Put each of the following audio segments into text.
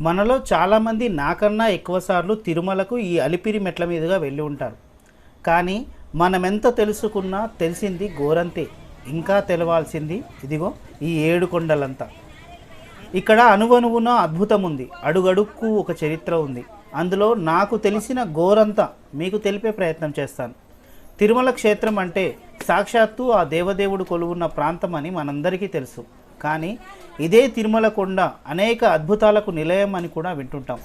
మనలో చాలామంది నాకన్నా ఎక్కువసార్లు తిరుమలకు ఈ అలిపిరి మెట్ల మీదుగా వెళ్ళి ఉంటారు. కానీ మనమెంత తెలుసుకున్నా తెలిసింది గోరంతే. ఇంకా తెలవాల్సింది ఇదిగో ఈ ఏడు కొండలంతా. ఇక్కడ అనువనువున అద్భుతం ఉంది అడుగడుక్కు ఒక చరిత్ర ఉంది. అందులో నాకు తెలిసిన గోరంతా మీకు తెలిపే ప్రయత్నం చేస్తాను. తిరుమల క్షేత్రం అంటే సాక్షాత్తు ఆ దేవదేవుడు కొలువున్న ప్రాంతం అని మనందరికీ తెలుసు. కానీ ఇదే తిరుమల కొండ అనేక అద్భుతాలకు నిలయం అని కూడా వింటుంటాం.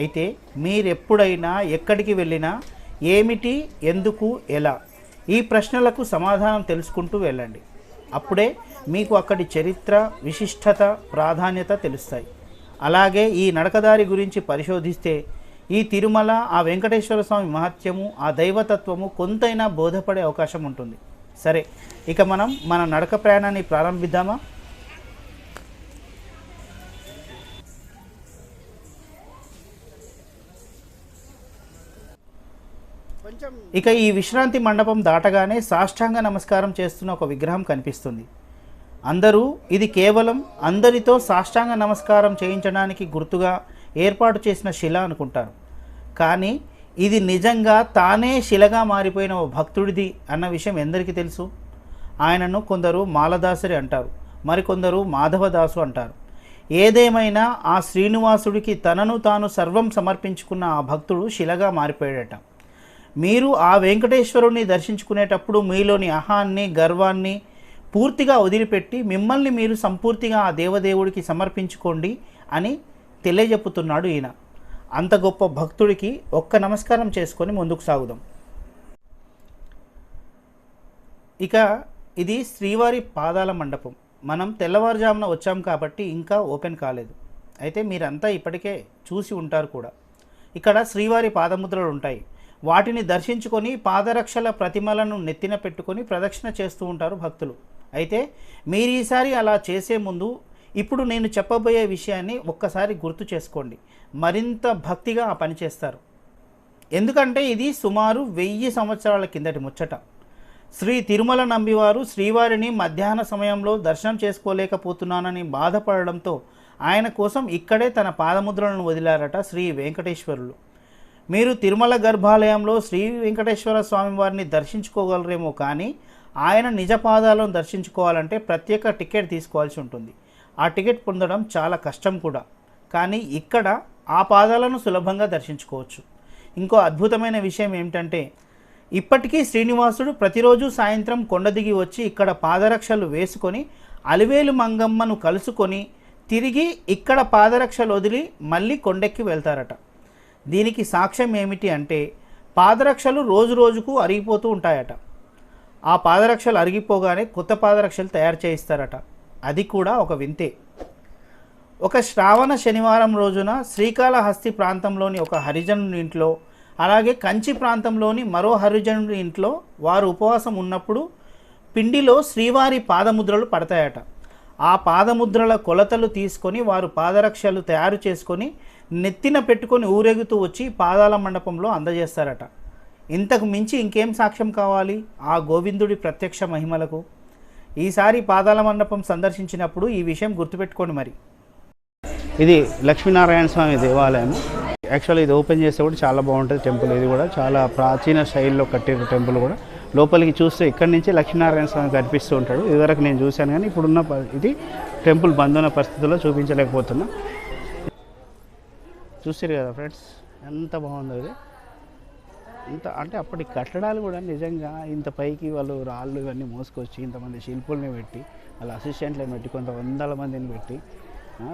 అయితే మీరెప్పుడైనా ఎక్కడికి వెళ్ళినా ఏమిటి ఎందుకు ఎలా? ఈ ప్రశ్నలకు సమాధానం తెలుసుకుంటూ వెళ్ళండి. అప్పుడే మీకు అక్కడి చరిత్ర విశిష్టత ప్రాధాన్యత తెలుస్తాయి. అలాగే ఈ నడకదారి గురించి పరిశోధిస్తే ఈ తిరుమల ఆ వెంకటేశ్వర స్వామి మహత్యము ఆ దైవతత్వము కొంతైనా బోధపడే అవకాశం ఉంటుంది. సరే ఇక మనం మన నడక ప్రయాణాన్ని ప్రారంభిద్దామా? ఇక ఈ విశ్రాంతి మండపం దాటగానే సాష్టాంగ నమస్కారం చేస్తున్న ఒక విగ్రహం కనిపిస్తుంది. అందరూ ఇది కేవలం అందరితో సాష్టాంగ నమస్కారం చేయించడానికి గుర్తుగా ఏర్పాటు చేసిన శిల అనుకుంటారు. కానీ ఇది నిజంగా తానే శిలగా మారిపోయిన ఓ భక్తుడిది అన్న విషయం ఎందరికీ తెలుసు? ఆయనను కొందరు మాలదాసరి అంటారు మరికొందరు మాధవదాసు అంటారు. ఏదేమైనా ఆ శ్రీనివాసుడికి తనను తాను సర్వం సమర్పించుకున్న ఆ భక్తుడు శిలగా మారిపోయాడట. మీరు ఆ వెంకటేశ్వరుణ్ణి దర్శించుకునేటప్పుడు మీలోని అహాన్ని గర్వాన్ని పూర్తిగా వదిలిపెట్టి మిమ్మల్ని మీరు సంపూర్తిగా ఆ దేవదేవుడికి సమర్పించుకోండి అని తెలియజెప్పుతున్నాడు ఈయన. అంత గొప్ప భక్తుడికి ఒక్క నమస్కారం చేసుకొని ముందుకు సాగుదాం. ఇక ఇది శ్రీవారి పాదాల మండపం. మనం తెల్లవారుజామున వచ్చాం కాబట్టి ఇంకా ఓపెన్ కాలేదు. అయితే మీరంతా ఇప్పటికే చూసి ఉంటారు కూడా. ఇక్కడ శ్రీవారి పాదముద్రలు ఉంటాయి. వాటిని దర్శించుకొని పాదరక్షల ప్రతిమలను నెత్తిన పెట్టుకొని ప్రదక్షిణ చేస్తూ ఉంటారు భక్తులు. అయితే మీరు ఈసారి అలా చేసే ముందు ఇప్పుడు నేను చెప్పబోయే విషయాన్ని ఒక్కసారి గుర్తు చేసుకోండి. మరింత భక్తిగా ఆ పని చేస్తారు. ఎందుకంటే ఇది సుమారు వెయ్యి సంవత్సరాల కిందటి ముచ్చట. శ్రీ తిరుమల నంబివారు శ్రీవారిని మధ్యాహ్న సమయంలో దర్శనం చేసుకోలేకపోతున్నానని బాధపడడంతో ఆయన కోసం ఇక్కడే తన పాదముద్రలను వదిలారట శ్రీ వెంకటేశ్వరులు. మీరు తిరుమల గర్భాలయంలో శ్రీ వెంకటేశ్వర స్వామి వారిని దర్శించుకోగలరేమో కానీ ఆయన నిజ పాదాలను దర్శించుకోవాలంటే ప్రత్యేక టికెట్ తీసుకోవాల్సి ఉంటుంది. ఆ టికెట్ పొందడం చాలా కష్టం కూడా. కానీ ఇక్కడ ఆ పాదాలను సులభంగా దర్శించుకోవచ్చు. ఇంకో అద్భుతమైన విషయం ఏమిటంటే ఇప్పటికీ శ్రీనివాసుడు ప్రతిరోజు సాయంత్రం కొండ దిగి వచ్చి ఇక్కడ పాదరక్షలు వేసుకొని అలివేలు మంగమ్మను కలుసుకొని తిరిగి ఇక్కడ పాదరక్షలు వదిలి మళ్ళీ కొండెక్కి వెళ్తారట. దీనికి సాక్ష్యం ఏమిటి అంటే పాదరక్షలు రోజు రోజుకు అరిగిపోతూ ఉంటాయట. ఆ పాదరక్షలు అరిగిపోగానే కొత్త పాదరక్షలు తయారు చేయిస్తారట. అది కూడా ఒక వింతే. ఒక శ్రావణ శనివారం రోజున శ్రీకాళహస్తి ప్రాంతంలోని ఒక హరిజనుడి ఇంట్లో అలాగే కంచి ప్రాంతంలోని మరో హరిజనుడి ఇంట్లో వారు ఉపవాసం ఉన్నప్పుడు పిండిలో శ్రీవారి పాదముద్రలు పడతాయట. ఆ పాదముద్రల కొలతలు తీసుకొని వారు పాదరక్షలు తయారు చేసుకొని నెత్తిన పెట్టుకొని ఊరేగుతూ వచ్చి పాదాల మండపంలో అందజేస్తారట. ఇంతకు మించి ఇంకేం సాక్ష్యం కావాలి? ఆ గోవిందుడి ప్రత్యక్ష మహిమలకు ఈసారి పాదాల మండపం సందర్శించినప్పుడు ఈ విషయం గుర్తుపెట్టుకోండి మరి. ఇది లక్ష్మీనారాయణ స్వామి దేవాలయం. యాక్చువల్లీ ఇది ఓపెన్ చేస్తే కూడా చాలా బాగుంటుంది టెంపుల్. ఇది కూడా చాలా ప్రాచీన శైలిలో కట్టిన టెంపుల్ కూడా. లోపలికి చూస్తే ఇక్కడి నుంచి లక్ష్మీనారాయణ స్వామి కనిపిస్తూ ఉంటాడు. ఇదివరకు నేను చూశాను కానీ ఇప్పుడున్న ఇది టెంపుల్ బంద్ ఉన్న పరిస్థితుల్లో చూపించలేకపోతున్నా. చూసారు కదా ఫ్రెండ్స్? ఎంత బాగుందో ఇది. ఇంత అంటే అప్పటి కట్టడాలు కూడా నిజంగా ఇంత పైకి వాళ్ళు రాళ్ళు ఇవన్నీ మోసుకొచ్చి ఇంతమంది శిల్పుల్ని పెట్టి వాళ్ళ అసిస్టెంట్లను పెట్టి కొంత వందల మందిని పెట్టి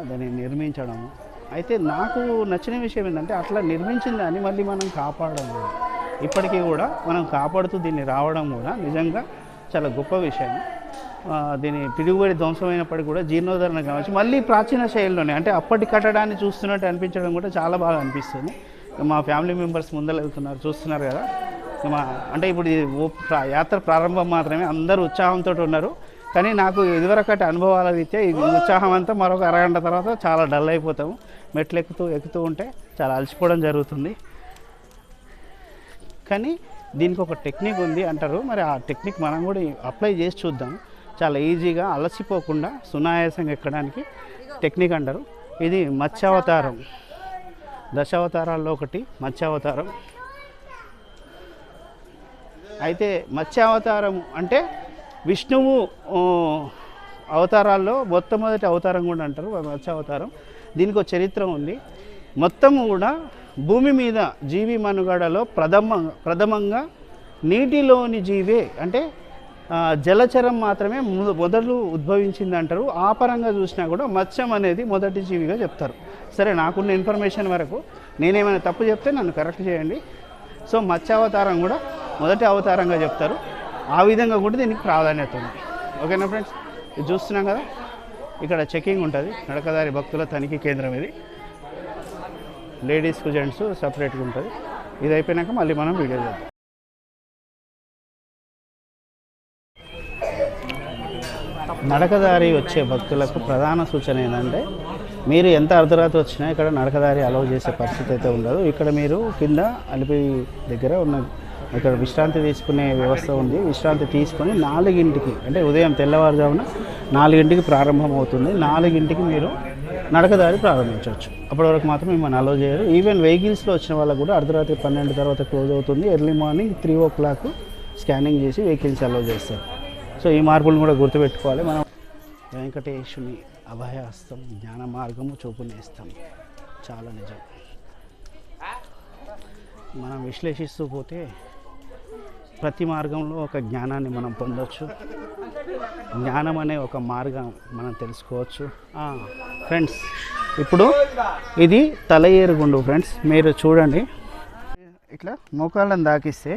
దాన్ని నిర్మించడము. అయితే నాకు నచ్చిన విషయం ఏంటంటే అట్లా నిర్మించిన దాన్ని మళ్ళీ మనం కాపాడడం కూడా. ఇప్పటికీ కూడా మనం కాపాడుతూ దీన్ని రావడం కూడా నిజంగా చాలా గొప్ప విషయం. దీని పిడుగుబడి ధ్వంసమైనప్పటికీ కూడా జీర్ణోద్ధరణ కావచ్చు. మళ్ళీ ప్రాచీన శైలిలోనే అంటే అప్పటి కట్టడాన్ని చూస్తున్నట్టు అనిపించడం కూడా చాలా బాగా అనిపిస్తుంది. మా ఫ్యామిలీ మెంబర్స్ ముందర వెళ్తున్నారు చూస్తున్నారు కదా. మా అంటే ఇప్పుడు యాత్ర ప్రారంభం మాత్రమే అందరూ ఉత్సాహంతో ఉన్నారు. కానీ నాకు ఇదివరకటి అనుభవాల రీత్యా ఈ ఉత్సాహం అంతా మరొక అరగంట తర్వాత చాలా డల్ అయిపోతాము. మెట్లు ఎక్కుతూ ఎక్కుతూ ఉంటే చాలా అలసిపోవడం జరుగుతుంది. కానీ దీనికి ఒక టెక్నిక్ ఉంది అంటారు. మరి ఆ టెక్నిక్ మనం కూడా అప్లై చేసి చూద్దాం. చాలా ఈజీగా అలసిపోకుండా సునాయాసంగా ఎక్కడానికి టెక్నిక్ అంటారు. ఇది మత్స్యావతారం. దశావతారాల్లో ఒకటి మత్స్యావతారం. అయితే మత్స్యావతారం అంటే విష్ణువు అవతారాల్లో మొట్టమొదటి అవతారం కూడా అంటారు మత్స్యావతారం. దీనికి ఒక చరిత్ర ఉంది. మొత్తం కూడా భూమి మీద జీవి మనుగడలో ప్రథమ ప్రథమంగా నీటిలోని జీవే అంటే జలచరం మాత్రమే మొదలు ఉద్భవించింది అంటారు ఆ పరంగా చూసినా కూడా మత్స్యం అనేది మొదటి జీవిగా చెప్తారు. సరే నాకున్న ఇన్ఫర్మేషన్ వరకు నేనేమైనా తప్పు చెప్తే నన్ను కరెక్ట్ చేయండి. సో మత్స్యావతారం కూడా మొదటి అవతారంగా చెప్తారు. ఆ విధంగా కూడా దీనికి ప్రాధాన్యత ఉంది. ఓకేనా ఫ్రెండ్స్? ఇది చూస్తున్నాం కదా? ఇక్కడ చెకింగ్ ఉంటుంది. నడకదారి భక్తుల తనిఖీ కేంద్రం ఇది. లేడీస్కు జెంట్స్ సపరేట్గా ఉంటుంది. ఇది అయిపోయినాక మళ్ళీ మనం వీడియో చేద్దాం. నడకదారి వచ్చే భక్తులకు ప్రధాన సూచన ఏంటంటే మీరు ఎంత అర్ధరాత్రి వచ్చినా ఇక్కడ నడకదారి అలౌ చేసే పరిస్థితి అయితే ఉండదు. ఇక్కడ మీరు కింద అలిపి దగ్గర ఉన్న ఇక్కడ విశ్రాంతి తీసుకునే వ్యవస్థ ఉంది. విశ్రాంతి తీసుకొని నాలుగింటికి అంటే ఉదయం తెల్లవారుజామున నాలుగింటికి ప్రారంభం అవుతుంది. నాలుగింటికి మీరు నడకదారి ప్రారంభించవచ్చు. అప్పటి వరకు మాత్రం మిమ్మల్ని అలౌ చేయరు. ఈవెన్ వెహికల్స్లో వచ్చిన వాళ్ళకు కూడా అర్ధరాత్రి పన్నెండు తర్వాత క్లోజ్ అవుతుంది. Early morning three o'clock scanning చేసి వెహికల్స్ అలౌ చేస్తారు. సో ఈ మార్పులను కూడా గుర్తుపెట్టుకోవాలి. మనం వెంకటేశుని అభయహస్తం జ్ఞాన మార్గము చూపునేస్తాం చాలా నిజం. మనం విశ్లేషిస్తూ పోతే ప్రతి మార్గంలో ఒక జ్ఞానాన్ని మనం పొందవచ్చు జ్ఞానం అనే ఒక మార్గం మనం తెలుసుకోవచ్చు. ఫ్రెండ్స్ ఇప్పుడు ఇది తల ఏరుగుండు ఫ్రెండ్స్ మీరు చూడండి. ఇట్లా మోకాళ్ళను దాకిస్తే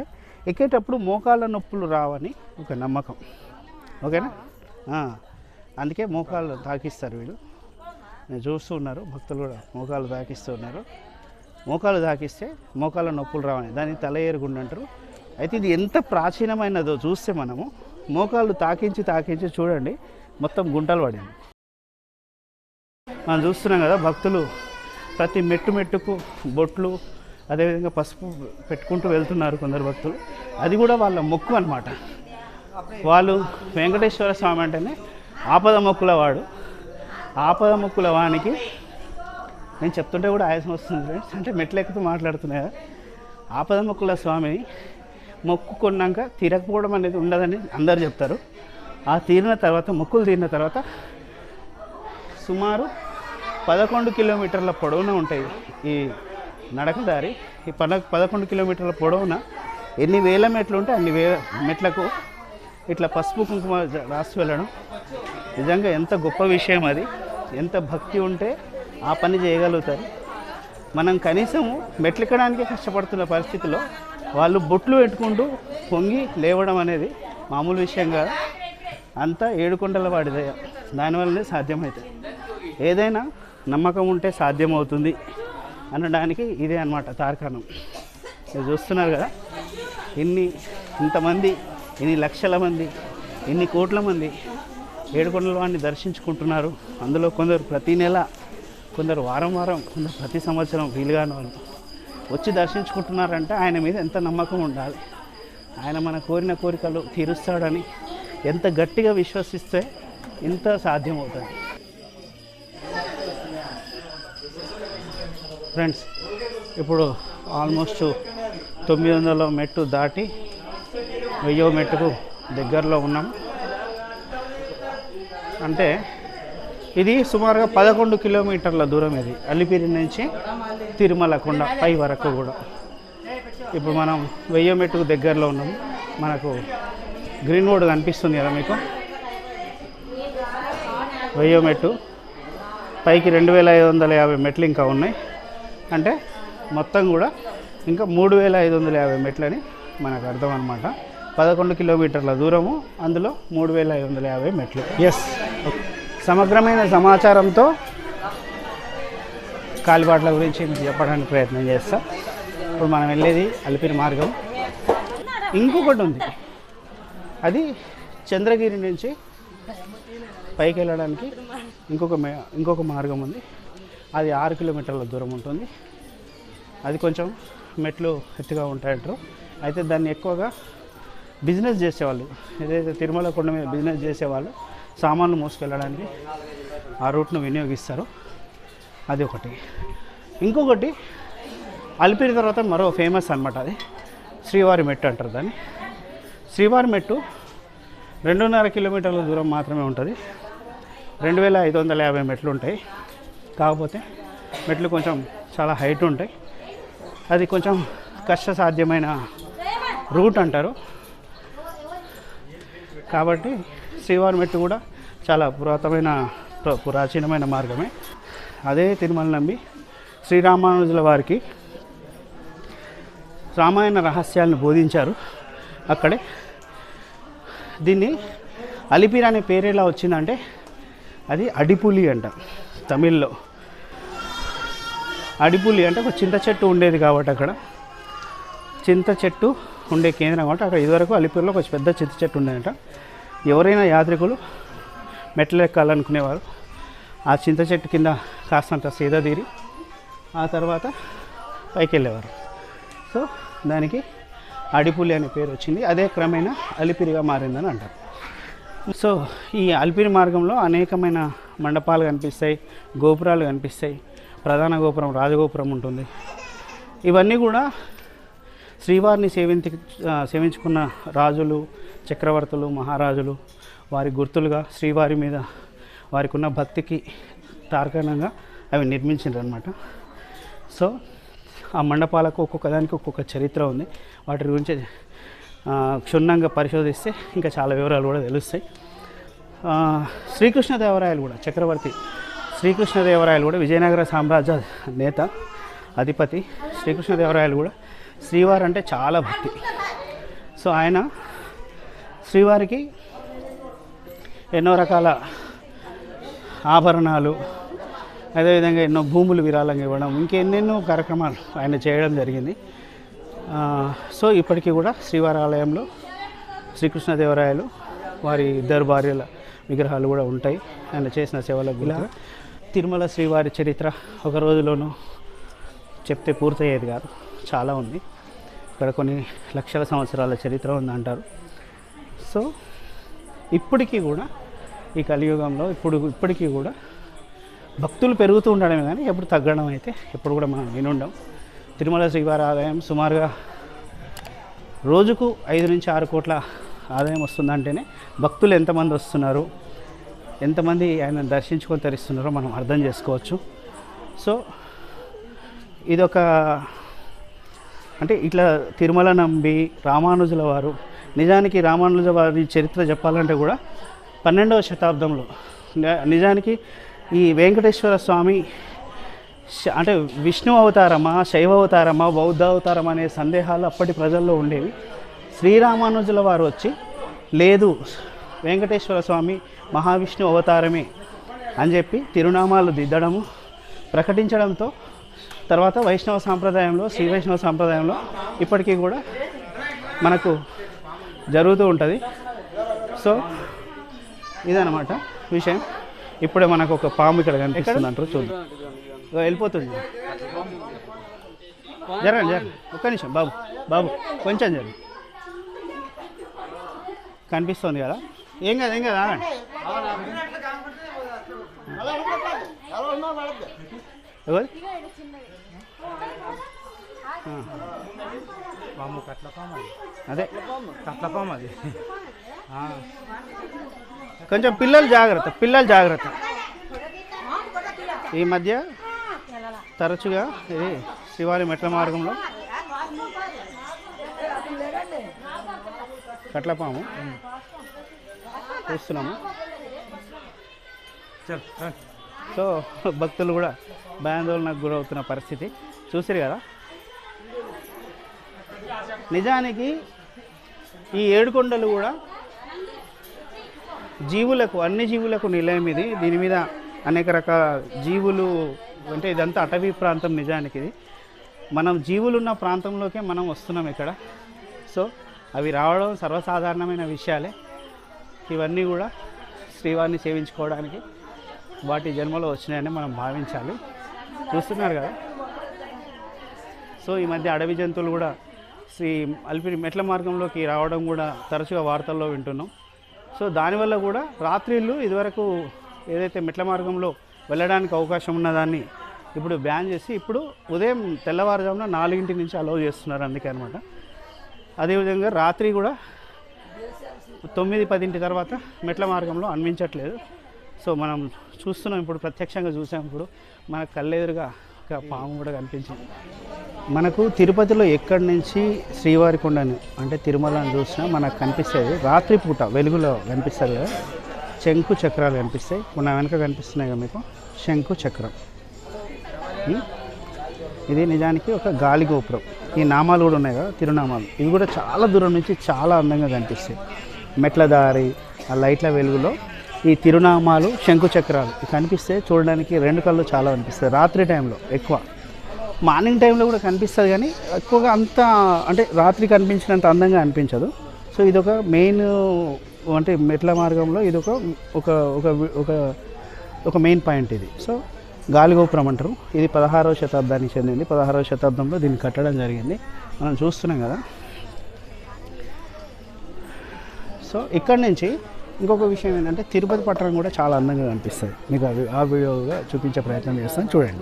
ఎక్కేటప్పుడు మోకాళ్ళ నొప్పులు రావని ఒక నమ్మకం. ఓకేనా? అందుకే మోకాళ్ళు తాకిస్తారు వీళ్ళు. నేను చూస్తూ ఉన్నారు భక్తులు కూడా మోకాళ్ళు తాకిస్తున్నారు మోకాలు తాకిస్తే మోకాళ్ళ నొప్పులు రావని దాన్ని తల ఏరుగుండు అంటారు. అయితే ఇది ఎంత ప్రాచీనమైనదో చూస్తే మనము మోకాళ్ళు తాకించి తాకించి చూడండి మొత్తం గుంటలు పడింది. మనం చూస్తున్నాం కదా భక్తులు ప్రతి మెట్టు మెట్టుకు బొట్లు అదేవిధంగా పసుపు పెట్టుకుంటూ వెళ్తున్నారు కొందరు భక్తులు. అది కూడా వాళ్ళ మొక్కు అనమాట వాళ్ళు వెంకటేశ్వర స్వామి అంటేనే ఆపద మొక్కుల వాడు. ఆపద మొక్కుల వానికి నేను చెప్తుంటే కూడా ఆయాసం వస్తుంది ఫ్రెండ్స్. అంటే మెట్లెక్కుతూ మాట్లాడుతున్నాయి? కదా ఆపద మొక్కుల స్వామిని మొక్కుకున్నాక తీరకపోవడం అనేది ఉండదని అందరు చెప్తారు. ఆ తీరిన తర్వాత మొక్కులు తీరిన తర్వాత సుమారు పదకొండు కిలోమీటర్ల పొడవున ఉంటాయి ఈ నడకదారి ఈ పద పదకొండు కిలోమీటర్ల పొడవున ఎన్ని వేల మెట్లు ఉంటే అన్ని వేల మెట్లకు ఇట్లా పసుపు కుంకుమ రాసి వెళ్ళడం. నిజంగా ఎంత గొప్ప విషయం అది. ఎంత భక్తి ఉంటే ఆ పని చేయగలుగుతారు. మనం కనీసం మెట్లెక్కడానికే కష్టపడుతున్న పరిస్థితిలో వాళ్ళు బొట్లు పెట్టుకుంటూ పొంగి లేవడం అనేది మామూలు విషయం కాదు. అంతా ఏడుకొండల వాడిదే దానివల్లనే సాధ్యమవుతుంది ఏదైనా నమ్మకం ఉంటే సాధ్యమవుతుంది అనడానికి ఇదే అనమాట తార్కాణం. మీరు చూస్తున్నారు కదా ఇన్ని ఇంతమంది ఇన్ని లక్షల మంది ఇన్ని కోట్ల మంది ఏడుకొండల వాడిని దర్శించుకుంటున్నారు. అందులో కొందరు ప్రతి నెల కొందరు వారం వారం కొందరు ప్రతి సంవత్సరం వీలుగాని వాళ్ళు వచ్చి దర్శించుకుంటున్నారంటే ఆయన మీద ఎంత నమ్మకం ఉండాలి. ఆయన మన కోరిన కోరికలు తీరుస్తాడని ఎంత గట్టిగా విశ్వసిస్తే ఇంత సాధ్యమవుతుంది. ఫ్రెండ్స్ ఇప్పుడు ఆల్మోస్ట్ తొమ్మిది వందల మెట్టు దాటి వెయ్యో మెట్టుకు దగ్గరలో ఉన్నాం. అంటే ఇది సుమారుగా పదకొండు కిలోమీటర్ల దూరం ఇది అలిపిరి నుంచి తిరుమల కొండ పై వరకు కూడా. ఇప్పుడు మనం వెయ్యో మెట్టుకు దగ్గరలో ఉన్నాం. మనకు గ్రీన్ బోర్డు కనిపిస్తుంది కదా మీకు? వెయ్యో మెట్టు. పైకి రెండు వేల ఐదు వందల యాభై మెట్లు ఇంకా ఉన్నాయి. అంటే మొత్తం కూడా ఇంకా మూడు వేల ఐదు వందల యాభై మెట్లని మనకు అర్థం అనమాట పదకొండు కిలోమీటర్ల దూరము అందులో మూడు వేల ఐదు వందల యాభై మెట్లు. ఎస్ సమగ్రమైన సమాచారంతో కాలిబాట్ల గురించి మీకు చెప్పడానికి ప్రయత్నం చేస్తా. ఇప్పుడు మనం వెళ్ళేది అలిపిరి మార్గం. ఇంకొకటి ఉంది. అది చంద్రగిరి నుంచి పైకి వెళ్ళడానికి ఇంకొక మే ఇంకొక మార్గం ఉంది. అది ఆరు కిలోమీటర్ల దూరం ఉంటుంది. అది కొంచెం మెట్లు ఎత్తుగా ఉంటాయంటారు. అయితే దాన్ని ఎక్కువగా బిజినెస్ చేసేవాళ్ళు. ఏదైతే తిరుమల కొండ మీద బిజినెస్ చేసేవాళ్ళు సామాన్లు మోసుకెళ్ళడానికి ఆ రూట్ను వినియోగిస్తారు. అది ఒకటి. ఇంకొకటి అలిపిరి తర్వాత మరో ఫేమస్ అనమాట అది. శ్రీవారి మెట్టు అంటారు దాన్ని. శ్రీవారి మెట్టు రెండున్నర కిలోమీటర్ల దూరం మాత్రమే ఉంటుంది. రెండు వేల ఐదు వందల యాభై మెట్లు ఉంటాయి. కాకపోతే మెట్లు కొంచెం చాలా హైట్ ఉంటాయి. అది కొంచెం కష్టసాధ్యమైన రూట్ అంటారు. కాబట్టి శ్రీవారి మెట్టు కూడా చాలా పురాతనమైన ప్ర- ప్రాచీనమైన మార్గమే. అదే తిరుమల నంబి శ్రీరామానుజుల వారికి రామాయణ రహస్యాలను బోధించారు. అక్కడే దీన్ని అలిపిరి అనే పేరు ఎలా వచ్చిందంటే అది అడిపులి అంట తమిళ్ళో. అడిపులి అంటే ఒక చింత చెట్టు ఉండేది కాబట్టి అక్కడ. చింత చెట్టు ఉండే కేంద్రం కాబట్టి అక్కడ ఇదివరకు అలిపిరిలో ఒక పెద్ద చింత చెట్టు ఉండేదంట. ఎవరైనా యాత్రికులు మెట్లు ఎక్కాలనుకునేవారు. ఆ చింత చెట్టు కింద కాస్తంత సీద తీరి ఆ తర్వాత పైకి వెళ్ళేవారు సో దానికి అడిపులి అనే పేరు వచ్చింది. అదే క్రమేణా అలిపిరిగా మారిందని అంటారు. సో ఈ అలిపిరి మార్గంలో అనేకమైన మండపాలు కనిపిస్తాయి గోపురాలు కనిపిస్తాయి. ప్రధాన గోపురం రాజగోపురం ఉంటుంది. ఇవన్నీ కూడా శ్రీవారిని సేవించి సేవించుకున్న రాజులు చక్రవర్తులు మహారాజులు వారి గుర్తులుగా శ్రీవారి మీద వారికి ఉన్న భక్తికి తార్కాణంగా అవి నిర్మించారనమాట సో ఆ మండపాలకు ఒక్కొక్క దానికి ఒక్కొక్క చరిత్ర ఉంది. వాటి గురించి క్షుణ్ణంగా పరిశోధిస్తే ఇంకా చాలా వివరాలు కూడా తెలుస్తాయి. శ్రీకృష్ణదేవరాయలు కూడా చక్రవర్తి శ్రీకృష్ణదేవరాయలు కూడా విజయనగర సామ్రాజ్య నేత అధిపతి శ్రీకృష్ణదేవరాయలు కూడా శ్రీవారు అంటే చాలా భక్తి. సో ఆయన శ్రీవారికి ఎన్నో రకాల ఆభరణాలు అదేవిధంగా ఎన్నో భూములు విరాళంగా ఇవ్వడం ఇంకెన్నెన్నో కార్యక్రమాలు ఆయన చేయడం జరిగింది. సో ఇప్పటికీ కూడా శ్రీవారి ఆలయంలో శ్రీకృష్ణదేవరాయలు వారి ఇద్దరు భార్యల విగ్రహాలు కూడా ఉంటాయి. ఆయన చేసిన సేవలకు ఇలా తిరుమల శ్రీవారి చరిత్ర ఒక రోజులోనూ చెప్తే పూర్తయ్యేది కాదు. చాలా ఉంది. ఇక్కడ కొన్ని లక్షల సంవత్సరాల చరిత్ర ఉంది అంటారు సో ఇప్పటికీ కూడా ఈ కలియుగంలో ఇప్పుడు ఇప్పటికీ కూడా భక్తులు పెరుగుతూ ఉండడమే కానీ ఎప్పుడు తగ్గడం అయితే ఎప్పుడు కూడా మనం వినుండం. తిరుమల శ్రీవారి ఆదాయం సుమారుగా రోజుకు ఐదు నుంచి ఆరు కోట్ల ఆదాయం వస్తుందంటేనే భక్తులు ఎంతమంది వస్తున్నారు ఎంతమంది ఆయన దర్శించుకొని తరిస్తున్నారో మనం అర్థం చేసుకోవచ్చు. సో ఇదొక అంటే ఇట్లా తిరుమల నంబి రామానుజుల వారు నిజానికి రామానుజ వారి చరిత్ర చెప్పాలంటే కూడా పన్నెండవ శతాబ్దంలో. నిజానికి ఈ వెంకటేశ్వర స్వామి అంటే విష్ణు అవతారమా శైవ అవతారమా బౌద్ధ అవతారమా అనే సందేహాలు అప్పటి ప్రజల్లో ఉండేవి. శ్రీరామానుజుల వారు వచ్చి లేదు వెంకటేశ్వర స్వామి మహావిష్ణు అవతారమే అని చెప్పి తిరునామాలు దిద్దడము ప్రకటించడంతో తర్వాత వైష్ణవ సాంప్రదాయంలో శ్రీ వైష్ణవ సాంప్రదాయంలో ఇప్పటికీ కూడా మనకు జరుగుతూ ఉంటుంది. సో ఇదన్నమాట విషయం. ఇప్పుడే మనకు ఒక పాము ఇక్కడ కనిపిస్తుంది అంటారు చూద్దాం. వెళ్ళిపోతుంది. జరగండి జరగండి. ఒక్క నిమిషం బాబు బాబు కొంచెం జరగండి. కనిపిస్తుంది కదా? ఏం కదా ఏం కదా. ఎవరు? పాము కట్ల పాము అది. కట్ల పాము అది. కొంచెం పిల్లలు జాగ్రత్త పిల్లలు జాగ్రత్త. ఈ మధ్య తరచుగా ఇది శివారి మెట్ల మార్గంలో కట్లపాము చూస్తున్నాము. సో భక్తులు కూడా భయాందోళనకు గురవుతున్న పరిస్థితి. చూసిరు కదా? నిజానికి ఈ ఏడుకొండలు కూడా జీవులకు అన్ని జీవులకు నిలయం ఇది. దీని మీద అనేక రకాల జీవులు అంటే ఇదంతా అటవీ ప్రాంతం నిజానికి ఇది. మనం జీవులు ఉన్న ప్రాంతంలోకే మనం వస్తున్నాం ఇక్కడ. సో అవి రావడం సర్వసాధారణమైన విషయాలే. ఇవన్నీ కూడా శ్రీవారిని సేవించుకోవడానికి వాటి జన్మలో వచ్చినాయని మనం భావించాలి. చూస్తున్నారు కదా? సో ఈ మధ్య అడవి జంతువులు కూడా శ్రీ అల్పిరి మెట్ల మార్గంలోకి రావడం కూడా తరచుగా వార్తల్లో వింటున్నాం. సో దానివల్ల కూడా రాత్రిళ్ళు ఇదివరకు ఏదైతే మెట్ల మార్గంలో వెళ్ళడానికి అవకాశం ఉన్నదాన్ని ఇప్పుడు బ్యాన్ చేసి ఇప్పుడు ఉదయం తెల్లవారుజామున నాలుగింటి నుంచి అలౌ చేస్తున్నారు అందుకే అనమాట అదేవిధంగా రాత్రి కూడా తొమ్మిది పదింటి తర్వాత మెట్ల మార్గంలో అనిపించట్లేదు సో మనం చూస్తున్నాం ఇప్పుడు ప్రత్యక్షంగా చూసాం ఇప్పుడు మన కళ్ళెదురుగా ఒక పాము కూడా కనిపించింది. మనకు తిరుపతిలో ఎక్కడి నుంచి శ్రీవారి కొండను అంటే తిరుమలని చూసినా మనకు కనిపిస్తుంది రాత్రిపూట వెలుగులో కనిపిస్తుంది కదా శంకు చక్రాలు కనిపిస్తాయి. మన వెనక కనిపిస్తున్నాయి కదా మీకు? శంకు చక్రం. ఇది నిజానికి ఒక గాలి గోపురం. ఈ నామాలు కూడా ఉన్నాయి కదా తిరునామాలు. ఇవి కూడా చాలా దూరం నుంచి చాలా అందంగా కనిపిస్తాయి. మెట్ల దారి ఆ లైట్ల వెలుగులో ఈ తిరునామాలు శంకు చక్రాలు. కనిపిస్తే చూడడానికి రెండు కళ్ళు చాలా కనిపిస్తాయి రాత్రి టైంలో ఎక్కువ. మార్నింగ్ టైంలో కూడా కనిపిస్తుంది కానీ ఎక్కువగా అంత అంటే రాత్రి కనిపించినంత అందంగా అనిపించదు. సో ఇది ఒక మెయిన్ అంటే మెట్ల మార్గంలో ఇది ఒక ఒక ఒక ఒక ఒక మెయిన్ పాయింట్ ఇది. సో గాలిగోపురం అంటారు. ఇది పదహారవ శతాబ్దానికి చెందింది. పదహారవ శతాబ్దంలో దీన్ని కట్టడం జరిగింది. మనం చూస్తున్నాం కదా. సో ఇక్కడ నుంచి ఇంకొక విషయం ఏంటంటే తిరుపతి పట్టణం కూడా చాలా అందంగా కనిపిస్తుంది. మీకు అవి ఆ వీడియోగా చూపించే ప్రయత్నం చేస్తాను. చూడండి.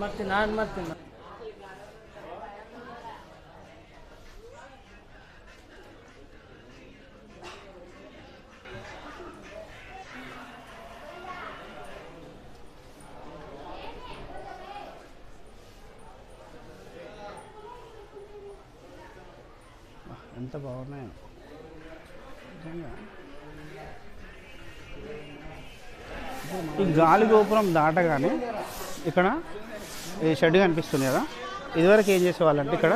ఎంత బాగున్నాయో. నిజంగా. ఈ గాలి గోపురం దాటగానే ఇక్కడ ఈ షెడ్ కనిపిస్తుంది కదా. ఇదివరకు ఏం చేసేవాళ్ళంటే ఇక్కడ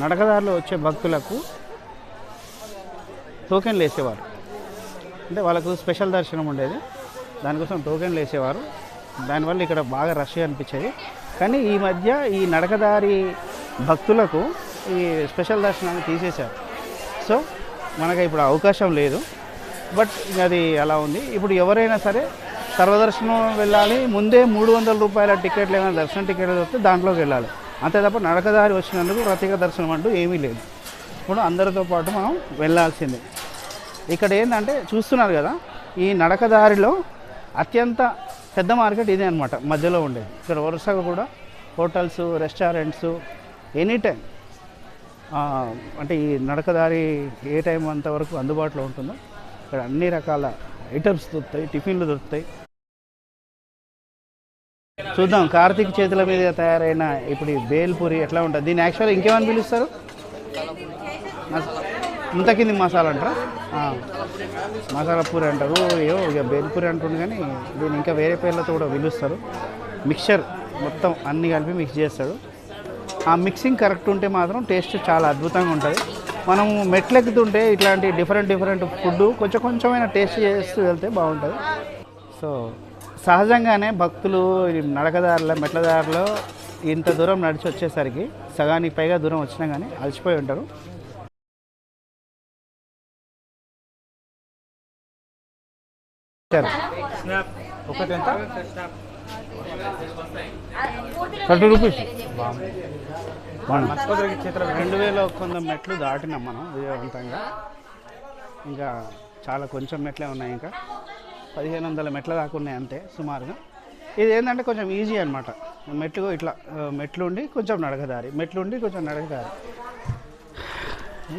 నడకదారిలో వచ్చే భక్తులకు టోకెన్లు వేసేవారు. అంటే వాళ్ళకు స్పెషల్ దర్శనం ఉండేది. దానికోసం టోకెన్లు వేసేవారు. దానివల్ల ఇక్కడ బాగా రష్ అనిపించేది కానీ ఈ మధ్య ఈ నడకదారి భక్తులకు ఈ స్పెషల్ దర్శనాన్ని తీసేశారు. సో మనకి ఇప్పుడు అవకాశం లేదు. బట్ అది అలా ఉంది. ఇప్పుడు ఎవరైనా సరే సర్వదర్శనం వెళ్ళాలి. ముందే మూడు వందల రూపాయల టికెట్లు ఏమైనా దర్శనం టికెట్లు దొరికితే దాంట్లోకి వెళ్ళాలి. అంతే తప్ప నడకదారి వచ్చినందుకు ప్రత్యేక దర్శనం అంటూ ఏమీ లేదు. ఇప్పుడు అందరితో పాటు మనం వెళ్ళాల్సిందే. ఇక్కడ ఏంటంటే చూస్తున్నారు కదా ఈ నడకదారిలో అత్యంత పెద్ద మార్కెట్ ఇదే అనమాట మధ్యలో ఉండేది ఇక్కడ వరుసగా కూడా హోటల్స్ రెస్టారెంట్స్ ఎనీ టైం అంటే ఈ నడకదారి ఏ టైం అంతవరకు అందుబాటులో ఉంటుందో ఇక్కడ అన్ని రకాల ఐటమ్స్ దొరుకుతాయి టిఫిన్లు దొరుకుతాయి. చూద్దాం. కార్తీక్ చేతుల మీద తయారైన ఇప్పుడు ఈ బేల్పూరి ఎట్లా ఉంటుంది? దీన్ని యాక్చువల్గా ఇంకేమని పిలుస్తారు? ఇంత కింది మసాలా అంటారా? మసాలా పూరి అంటారు. ఏవో ఇక బేల్పూరి అంటుంది కానీ దీన్ని ఇంకా వేరే పేర్లతో కూడా పిలుస్తారు. మిక్చర్ మొత్తం అన్ని కలిపి మిక్స్ చేస్తాడు. ఆ మిక్సింగ్ కరెక్ట్ ఉంటే మాత్రం టేస్ట్ చాలా అద్భుతంగా ఉంటుంది. మనం మెట్లెక్కుతుంటే ఇట్లాంటి డిఫరెంట్ డిఫరెంట్ ఫుడ్ కొంచెం కొంచెమైనా టేస్ట్ చేస్తూ వెళ్తే బాగుంటుంది. సో సహజంగానే భక్తులు నడకదారిలో మెట్లదారిలో ఇంత దూరం నడిచి వచ్చేసరికి సగానికి పైగా దూరం వచ్చినా కానీ అలసిపోయి ఉంటారు. ఒకటి ఎంత థర్టీ రూపీస్. రెండు వేల వంద మెట్లు దాటినాం మనం విజయవంతంగా. ఇంకా చాలా కొంచెం మెట్లే ఉన్నాయి ఇంకా. పదిహేను వందల మెట్ల దాకా ఉన్నాయి అంతే సుమారుగా. ఇది ఏంటంటే కొంచెం ఈజీ అనమాట మెట్లు ఇట్లా మెట్లు ఉండి కొంచెం నడకదారి. మెట్లు ఉండి కొంచెం నడకదారి.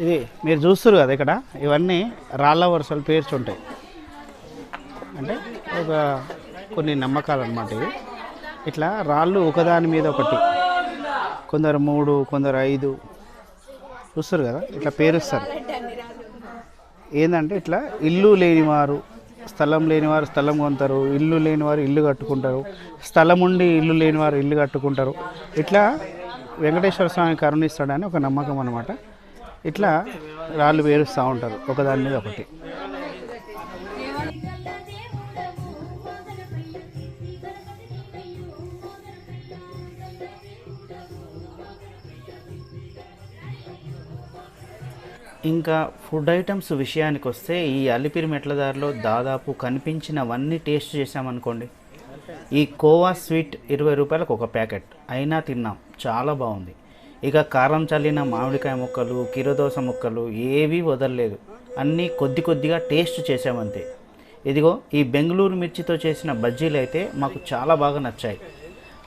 ఇది మీరు చూస్తారు కదా ఇక్కడ? ఇవన్నీ రాళ్ళ వరుసలు పేర్చి ఉంటాయి అంటే ఒక కొన్ని నమ్మకాలు అనమాట ఇవి. ఇట్లా రాళ్ళు ఒకదాని మీద ఒకటి. కొందరు మూడు కొందరు ఐదు. చూస్తారు కదా? ఇట్లా పేరుస్తారు. ఏంటంటే ఇట్లా ఇల్లు లేనివారు స్థలం లేనివారు స్థలం కొంటారు ఇల్లు లేనివారు ఇల్లు కట్టుకుంటారు. స్థలం ఉండి ఇల్లు లేనివారు ఇల్లు కట్టుకుంటారు. ఇట్లా వెంకటేశ్వర స్వామి కరుణిస్తాడని ఒక నమ్మకం అనమాట ఇట్లా రాళ్ళు వేరుస్తూ ఉంటారు ఒకదాని మీద ఒకటి. ఇంకా ఫుడ్ ఐటమ్స్ విషయానికి వస్తే ఈ అలిపిరి మెట్లదారిలో దాదాపు కనిపించినవన్నీ టేస్ట్ చేసామనుకోండి ఈ కోవా స్వీట్ ఇరవై రూపాయలకు ఒక ప్యాకెట్. అయినా తిన్నాం. చాలా బాగుంది. ఇక కారం చల్లిన మామిడికాయ ముక్కలు కిరదోస ముక్కలు ఏవీ వదలలేదు. అన్నీ కొద్ది కొద్దిగా టేస్ట్ చేసామంతే ఇదిగో ఈ బెంగళూరు మిర్చితో చేసిన బజ్జీలు అయితే మాకు చాలా బాగా నచ్చాయి.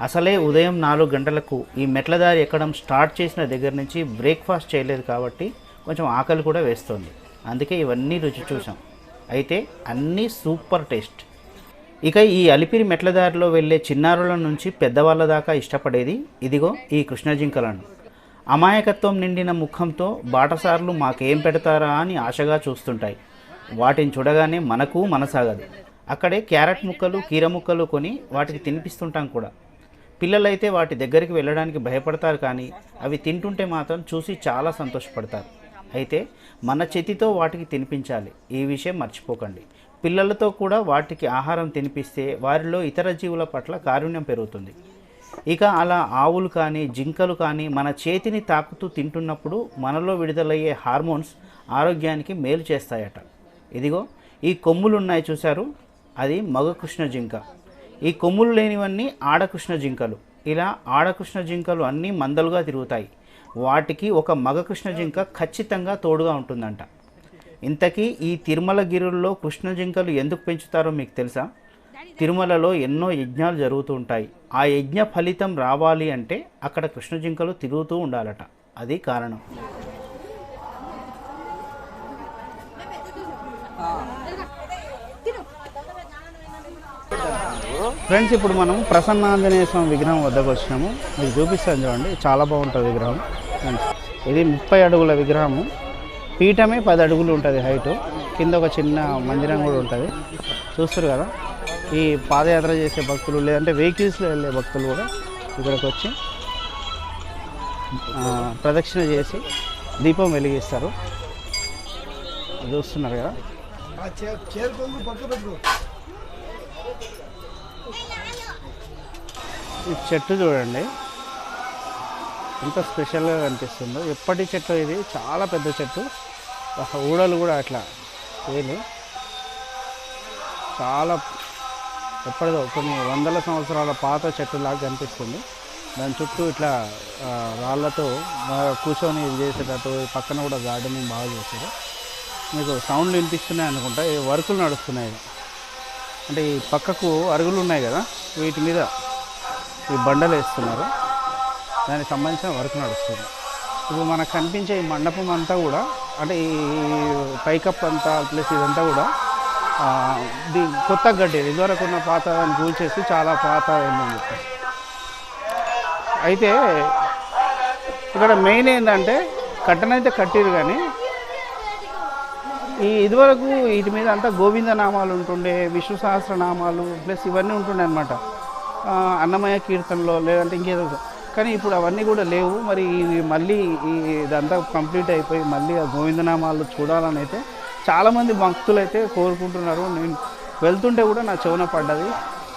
అసలే ఉదయం నాలుగు గంటలకు ఈ మెట్లదారి ఎక్కడం స్టార్ట్ చేసిన దగ్గర నుంచి బ్రేక్ఫాస్ట్ చేయలేదు కాబట్టి కొంచెం ఆకలి కూడా వేస్తుంది. అందుకే ఇవన్నీ రుచి చూసాం. అయితే అన్నీ సూపర్ టేస్ట్. ఇక ఈ అలిపిరి మెట్ల దారిలో వెళ్ళే చిన్నారుల నుంచి పెద్దవాళ్ళ దాకా ఇష్టపడేది ఇదిగో ఈ కృష్ణజింకలను అమాయకత్వం నిండిన ముఖంతో బాటసార్లు మాకేం పెడతారా అని ఆశగా చూస్తుంటాయి. వాటిని చూడగానే మనకు మనసాగదు. అక్కడే క్యారెట్ ముక్కలు కీర ముక్కలు కొని వాటికి తినిపిస్తుంటాం కూడా. పిల్లలైతే వాటి దగ్గరికి వెళ్ళడానికి భయపడతారు కానీ అవి తింటుంటే మాత్రం చూసి చాలా సంతోషపడతారు. అయితే మన చేతితో వాటికి తినిపించాలి. ఈ విషయం మర్చిపోకండి. పిల్లలతో కూడా వాటికి ఆహారం తినిపిస్తే వారిలో ఇతర జీవుల పట్ల కారుణ్యం పెరుగుతుంది. ఇక అలా ఆవులు కానీ జింకలు కానీ మన చేతిని తాకుతూ తింటున్నప్పుడు మనలో విడుదలయ్యే హార్మోన్స్ ఆరోగ్యానికి మేలు చేస్తాయట. ఇదిగో ఈ కొమ్ములు ఉన్నాయి చూశారు? అది మగ కృష్ణ జింక. ఈ కొమ్ములు లేనివన్నీ ఆడకృష్ణ జింకలు. ఇలా ఆడకృష్ణ జింకలు అన్నీ మందలుగా తిరుగుతాయి. వాటికి ఒక మగ కృష్ణ జింక ఖచ్చితంగా తోడుగా ఉంటుందంట. ఇంతకీ ఈ తిరుమల గిరుల్లో కృష్ణ జింకలు ఎందుకు పెంచుతారో మీకు తెలుసా? తిరుమలలో ఎన్నో యజ్ఞాలు జరుగుతూ ఉంటాయి. ఆ యజ్ఞ ఫలితం రావాలి అంటే అక్కడ కృష్ణ జింకలు తిరుగుతూ ఉండాలట. అది కారణం. ఫ్రెండ్స్ ఇప్పుడు మనం ప్రసన్నాంజనేయ స్వామి విగ్రహం వద్దకు వచ్చినాము. మీకు చూపిస్తాను చూడండి. చాలా బాగుంటుంది విగ్రహం. ఇది ముప్పై అడుగుల విగ్రహము. పీఠమే పది అడుగులు ఉంటుంది హైటు. కింద ఒక చిన్న మందిరం కూడా ఉంటుంది. చూస్తారు కదా? ఈ పాదయాత్ర చేసే భక్తులు లేదంటే వెహికల్స్లో వెళ్ళే భక్తులు కూడా ఇక్కడికి వచ్చి ప్రదక్షిణ చేసి దీపం వెలిగిస్తారు. చూస్తున్నారు కదా? ఈ చెట్టు చూడండి. ఎంత స్పెషల్గా కనిపిస్తుందో. ఎప్పటి చెట్టు ఇది? చాలా పెద్ద చెట్టు. ఊడలు కూడా అట్లా వేలు చాలా ఎప్పటిదో కొన్ని వందల సంవత్సరాల పాత చెట్టులాగా కనిపిస్తుంది. దాని చుట్టూ ఇట్లా రాళ్ళతో కూర్చొని ఇది చేసేటట్టు పక్కన కూడా గార్డెనింగ్ బాగా చేశారు. మీకు సౌండ్లు వినిపిస్తున్నాయి అనుకుంటా. ఈ వర్కులు నడుస్తున్నాయి. అంటే ఈ పక్కకు అరుగులు ఉన్నాయి కదా? వీటి మీద ఈ బండలు వేస్తున్నారు. దానికి సంబంధించిన వర్క్ నడుస్తుంది. ఇప్పుడు మనకు కనిపించే ఈ మండపం అంతా కూడా అంటే ఈ పైకప్ అంతా ప్లస్ ఇదంతా కూడా ఆ, ఇది కొత్త గడ్డి ఇదివరకు ఉన్న పాత దాన్ని కూల్చేసి చాలా పాత అయిందని చెప్పేసి అయితే ఇక్కడ మెయిన్ ఏంటంటే కట్టనైతే కట్టిరు కానీ ఈ ఇదివరకు వీటి మీద అంతా గోవింద నామాలు ఉంటుండే విష్ణు సహస్రనామాలు ప్లస్ ఇవన్నీ ఉంటుండే అనమాట అన్నమయ్య కీర్తనలో లేదంటే ఇంకేదో కానీ ఇప్పుడు అవన్నీ కూడా లేవు. మరి ఇవి మళ్ళీ ఈ ఇదంతా కంప్లీట్ అయిపోయి మళ్ళీ ఆ గోవిందనామాలు చూడాలని అయితే చాలామంది భక్తులు అయితే కోరుకుంటున్నారు. నేను వెళ్తుంటే కూడా నా చెవున పడ్డది.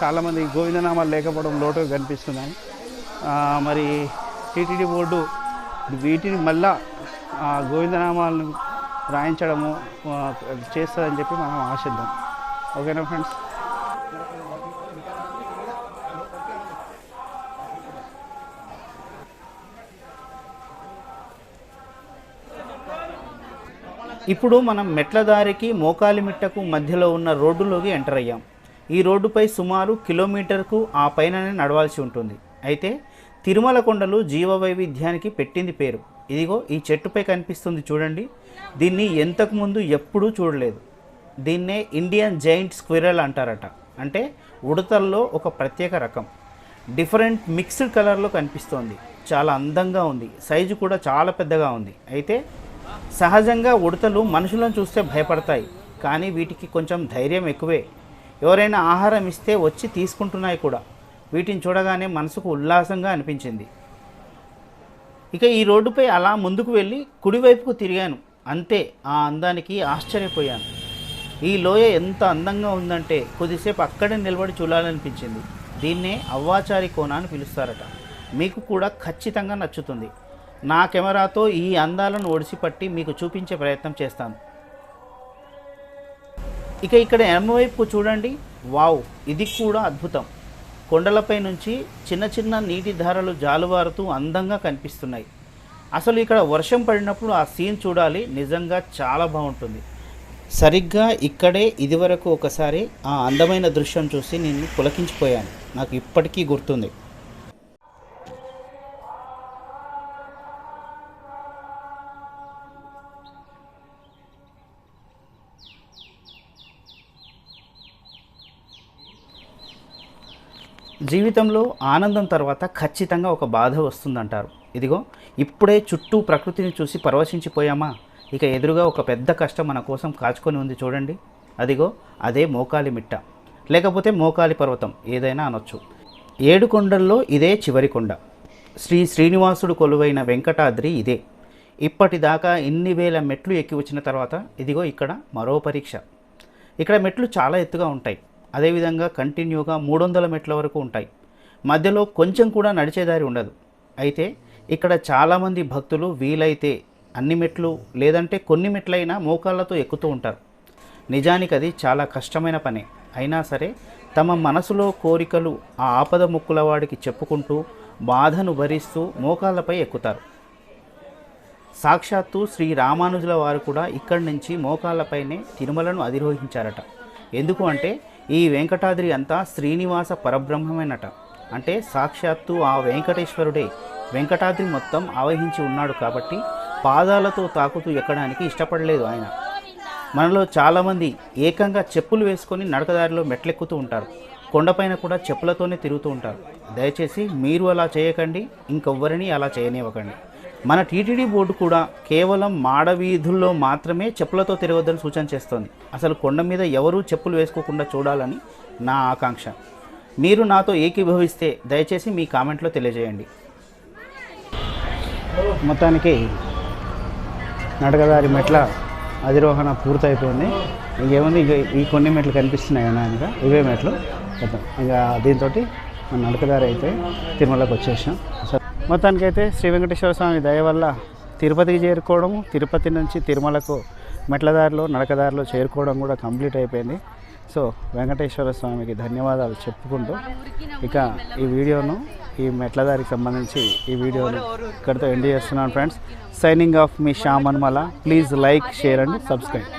చాలామంది గోవిందనామాలు లేకపోవడం లోటు కనిపిస్తున్నాయి మరి టీటీడీ బోర్డు వీటిని మళ్ళా ఆ, గోవిందనామాలను రాయించడము చేస్తుందని చెప్పి మనం ఆశిద్దాం. ఓకేనా ఫ్రెండ్స్? ఇప్పుడు మనం మెట్ల దారికి మోకాలి మిట్టకు మధ్యలో ఉన్న రోడ్డులోకి ఎంటర్ అయ్యాం. ఈ రోడ్డుపై సుమారు కిలోమీటర్కు ఆ పైననే నడవాల్సి ఉంటుంది. అయితే తిరుమల కొండలు జీవ వైవిధ్యానికి పెట్టింది పేరు. ఇదిగో ఈ చెట్టుపై కనిపిస్తుంది చూడండి. దీన్ని ఎంతకుముందు ఎప్పుడూ చూడలేదు. దీన్నే ఇండియన్ జైంట్ స్క్విరల్ అంటారట. అంటే ఉడతల్లో ఒక ప్రత్యేక రకం. డిఫరెంట్ మిక్స్డ్ కలర్లో కనిపిస్తోంది. చాలా అందంగా ఉంది. సైజు కూడా చాలా పెద్దగా ఉంది. అయితే సహజంగా ఉడతలు మనుషులను చూస్తే భయపడతాయి కానీ వీటికి కొంచెం ధైర్యం ఎక్కువే. ఎవరైనా ఆహారం ఇస్తే వచ్చి తీసుకుంటున్నాయి కూడా. వీటిని చూడగానే మనసుకు ఉల్లాసంగా అనిపించింది. ఇక ఈ రోడ్డుపై అలా ముందుకు వెళ్ళి కుడివైపుకు తిరిగాను. అంతే ఆ అందానికి ఆశ్చర్యపోయాను. ఈ లోయ ఎంత అందంగా ఉందంటే కొద్దిసేపు అక్కడే నిలబడి చూడాలనిపించింది. దీన్నే అవ్వాచారి కోన అని పిలుస్తారట. మీకు కూడా ఖచ్చితంగా నచ్చుతుంది. నా కెమెరాతో ఈ అందాలను ఒడిసిపట్టి మీకు చూపించే ప్రయత్నం చేస్తాను. ఇక ఇక్కడ ఎడమవైపు చూడండి. వావ్ ఇది కూడా అద్భుతం. కొండలపై నుంచి చిన్న చిన్న నీటి ధారలు జాలువారుతూ అందంగా కనిపిస్తున్నాయి. అసలు ఇక్కడ వర్షం పడినప్పుడు ఆ సీన్ చూడాలి. నిజంగా చాలా బాగుంటుంది. సరిగ్గా ఇక్కడే ఇదివరకు ఒకసారి ఆ అందమైన దృశ్యం చూసి నేను పులకించిపోయాను. నాకు ఇప్పటికీ గుర్తుంది. జీవితంలో ఆనందం తర్వాత ఖచ్చితంగా ఒక బాధ వస్తుందంటారు. ఇదిగో ఇప్పుడే చుట్టూ ప్రకృతిని చూసి పరవశించిపోయామా? ఇక ఎదురుగా ఒక పెద్ద కష్టం మన కోసం కాచుకొని ఉంది చూడండి. అదిగో అదే మోకాలి మిట్ట. లేకపోతే మోకాలి పర్వతం ఏదైనా అనొచ్చు. ఏడు కొండల్లో ఇదే చివరి కొండ. శ్రీ శ్రీనివాసుడు కొలువైన వెంకటాద్రి ఇదే. ఇప్పటిదాకా ఇన్ని వేల మెట్లు ఎక్కి వచ్చిన తర్వాత ఇదిగో ఇక్కడ మరో పరీక్ష. ఇక్కడ మెట్లు చాలా ఎత్తుగా ఉంటాయి. అదేవిధంగా కంటిన్యూగా మూడు వందల మెట్ల వరకు ఉంటాయి. మధ్యలో కొంచెం కూడా నడిచేదారి ఉండదు. అయితే ఇక్కడ చాలామంది భక్తులు వీలైతే అన్ని మెట్లు లేదంటే కొన్ని మెట్లైనా మోకాళ్ళతో ఎక్కుతూ ఉంటారు. నిజానికి అది చాలా కష్టమైన పనే. అయినా సరే తమ మనసులో కోరికలు ఆ ఆపద ముక్కుల వాడికి చెప్పుకుంటూ బాధను భరిస్తూ మోకాళ్ళపై ఎక్కుతారు. సాక్షాత్తు శ్రీ రామానుజుల వారు కూడా ఇక్కడి నుంచి మోకాళ్ళపైనే తిరుమలను అధిరోహించారట. ఎందుకు అంటే ఈ వెంకటాద్రి అంతా శ్రీనివాస పరబ్రహ్మమేనట. అంటే సాక్షాత్తు ఆ వెంకటేశ్వరుడే వెంకటాద్రి మొత్తం ఆవహించి ఉన్నాడు కాబట్టి పాదాలతో తాకుతూ ఎక్కడానికి ఇష్టపడలేదు ఆయన. మనలో చాలామంది ఏకంగా చెప్పులు వేసుకొని నడకదారిలో మెట్లెక్కుతూ ఉంటారు. కొండపైన కూడా చెప్పులతోనే తిరుగుతూ ఉంటారు. దయచేసి మీరు అలా చేయకండి ఇంకెవ్వరిని అలా చేయనివ్వకండి. మన టీటీడీ బోర్డు కూడా కేవలం మాడవీధుల్లో మాత్రమే చెప్పులతో తిరగొద్దని సూచన చేస్తోంది. అసలు కొండ మీద ఎవరూ చెప్పులు వేసుకోకుండా చూడాలని నా ఆకాంక్ష. మీరు నాతో ఏకీభవిస్తే దయచేసి మీ కామెంట్లో తెలియజేయండి. మొత్తానికి నడకదారి మెట్ల అధిరోహణ పూర్తయిపోయింది. ఇంకేముంది? ఇక ఈ కొన్ని మెట్లు కనిపిస్తున్నాయి ఆయన ఇవే మెట్లు. ఇక దీంతో మన నడకదారి అయితే తిరుమలకి వచ్చేసాం సరే మొత్తానికైతే శ్రీ వెంకటేశ్వర స్వామి దయ వల్ల తిరుపతికి చేరుకోవడము తిరుపతి నుంచి తిరుమలకు మెట్లదారిలో నడకదారిలో చేరుకోవడం కూడా కంప్లీట్ అయిపోయింది. సో వెంకటేశ్వర స్వామికి ధన్యవాదాలు చెప్పుకుంటూ ఇక ఈ వీడియోను ఈ మెట్లదారికి సంబంధించి ఈ వీడియోను ఇక్కడితో ఎండ్ చేస్తున్నాను friends. Signing off me Shyam Anumala. Please like share and subscribe